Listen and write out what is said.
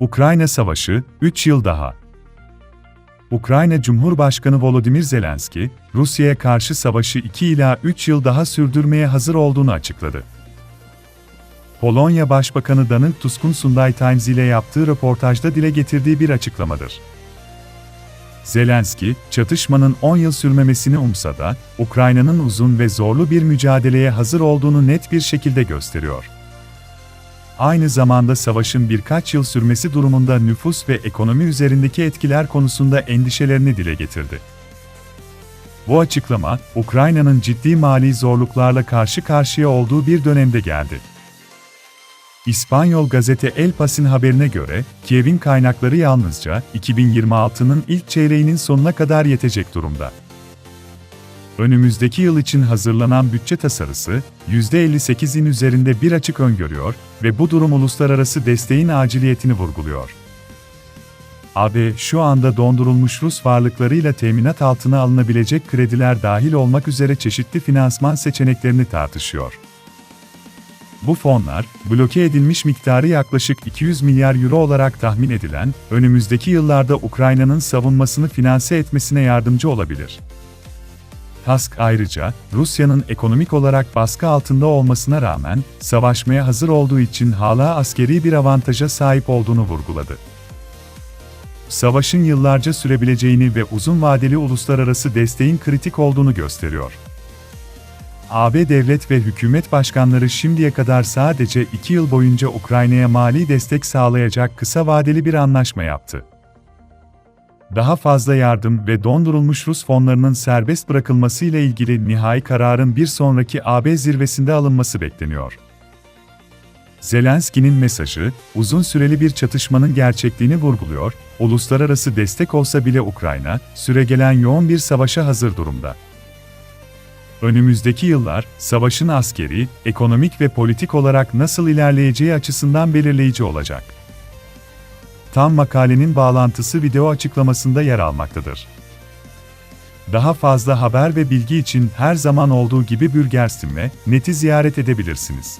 Ukrayna Savaşı, 3 yıl daha. Ukrayna Cumhurbaşkanı Volodymyr Zelenski, Rusya'ya karşı savaşı 2 ila 3 yıl daha sürdürmeye hazır olduğunu açıkladı. Polonya Başbakanı Donald Tusk'un Sunday Times ile yaptığı röportajda dile getirdiği bir açıklamadır. Zelenski, çatışmanın 10 yıl sürmemesini umsa da, Ukrayna'nın uzun ve zorlu bir mücadeleye hazır olduğunu net bir şekilde gösteriyor. Aynı zamanda savaşın birkaç yıl sürmesi durumunda nüfus ve ekonomi üzerindeki etkiler konusunda endişelerini dile getirdi. Bu açıklama, Ukrayna'nın ciddi mali zorluklarla karşı karşıya olduğu bir dönemde geldi. İspanyol gazete El Pas'in haberine göre, Kiev'in kaynakları yalnızca 2026'nın ilk çeyreğinin sonuna kadar yetecek durumda. Önümüzdeki yıl için hazırlanan bütçe tasarısı, %58'in üzerinde bir açık öngörüyor ve bu durum uluslararası desteğin aciliyetini vurguluyor. AB, şu anda dondurulmuş Rus varlıklarıyla teminat altına alınabilecek krediler dahil olmak üzere çeşitli finansman seçeneklerini tartışıyor. Bu fonlar, bloke edilmiş miktarı yaklaşık 200 milyar euro olarak tahmin edilen, önümüzdeki yıllarda Ukrayna'nın savunmasını finanse etmesine yardımcı olabilir. Tusk ayrıca, Rusya'nın ekonomik olarak baskı altında olmasına rağmen, savaşmaya hazır olduğu için hala askeri bir avantaja sahip olduğunu vurguladı. Savaşın yıllarca sürebileceğini ve uzun vadeli uluslararası desteğin kritik olduğunu gösteriyor. AB devlet ve hükümet başkanları şimdiye kadar sadece iki yıl boyunca Ukrayna'ya mali destek sağlayacak kısa vadeli bir anlaşma yaptı. Daha fazla yardım ve dondurulmuş Rus fonlarının serbest bırakılması ile ilgili nihai kararın bir sonraki AB zirvesinde alınması bekleniyor. Zelenski'nin mesajı, uzun süreli bir çatışmanın gerçekliğini vurguluyor, uluslararası destek olsa bile Ukrayna, süregelen yoğun bir savaşa hazır durumda. Önümüzdeki yıllar, savaşın askeri, ekonomik ve politik olarak nasıl ilerleyeceği açısından belirleyici olacak. Tam makalenin bağlantısı video açıklamasında yer almaktadır. Daha fazla haber ve bilgi için her zaman olduğu gibi Bürgersim'le neti ziyaret edebilirsiniz.